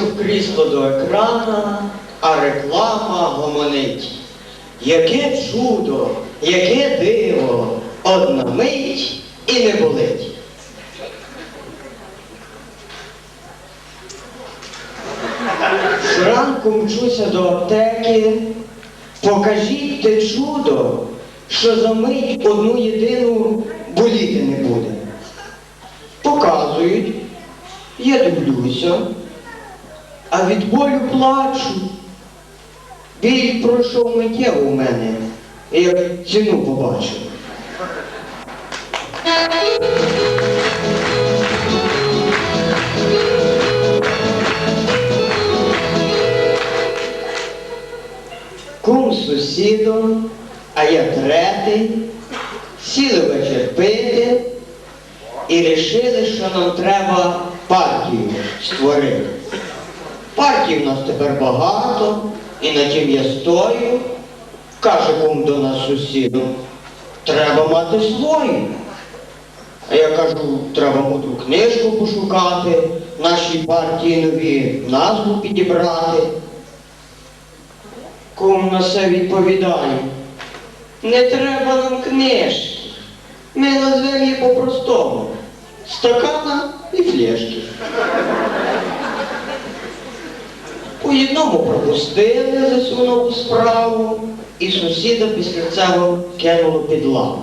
В крісло до екрана, а реклама гомонить. Яке чудо, яке диво, одна мить і не болить. Зранку мчуся до аптеки. Покажіть те чудо, що за мить одну єдину боліти не буде. Показують, я дивлюся, а від болю плачу. Біль пройшов миттєво у мене, як ціну побачив. Кум з сусідом, а я третий, сіли вечір пити і рішили, що нам треба партію створити. Партій в нас тепер багато, і на тім я стою. Каже кум до нас сусіду, треба мати свою. А я кажу, треба мудру книжку пошукати, нашій партії нові назву підібрати. Кум на це відповідає. Не треба нам книжки. Ми назвемо її по-простому. Стакана і флешки. Одному пропустили за цю справу, і сусіда після цього кинуло під лаву.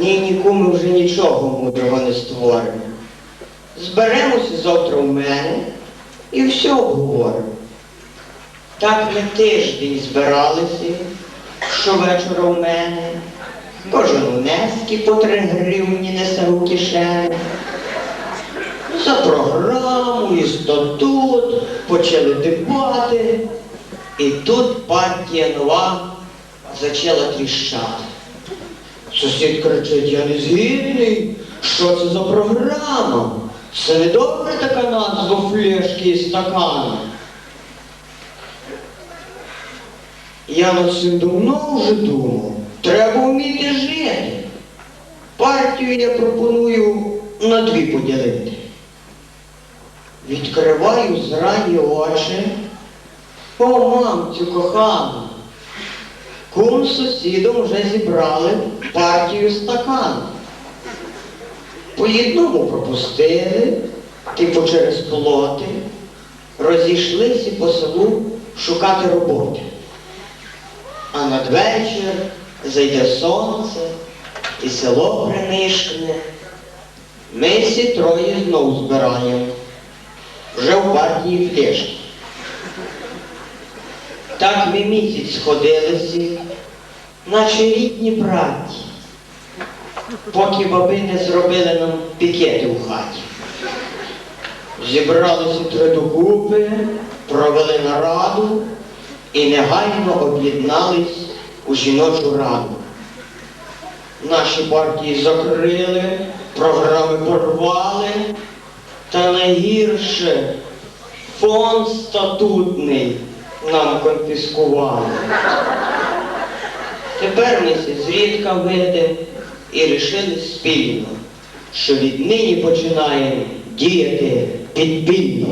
Ні, нікому вже нічого мудрого не створимо. Зберемося завтра в мене і все обговоримо. Так ми тиждень збиралися, щовечора в мене. Кожен унески по три гривні несе у кишені. За програму і статут почали дебати. І тут партія нова почала тріщати. Сусід кричить, я не згідний. Що це за програма? Це не добре така назва флешки і стакана. Я над цим давно вже думав. Треба вміти жити. Партію я пропоную на дві поділити. Відкриваю зрані очі. О, мамцю кохана. Кум сусідом вже зібрали партію стакан. По одному пропустили, типу через плоти, розійшлися по селу шукати роботи. А надвечір зайде сонце, і село принишкне. Ми всі троє знов збираємо. Вже в партії флешки. Так ми місяць сходилися, наче рідні браті, поки баби не зробили нам пікети у хаті. Зібралися три докупи, провели нараду і негайно об'єднались у жіночу раду. Наші партії закрили, програми порвали, та найгірше фонд статутний нам конфіскували. Тепер ми всі зрідка видимо і рішили спільно, що віднині починаємо діяти підпільно.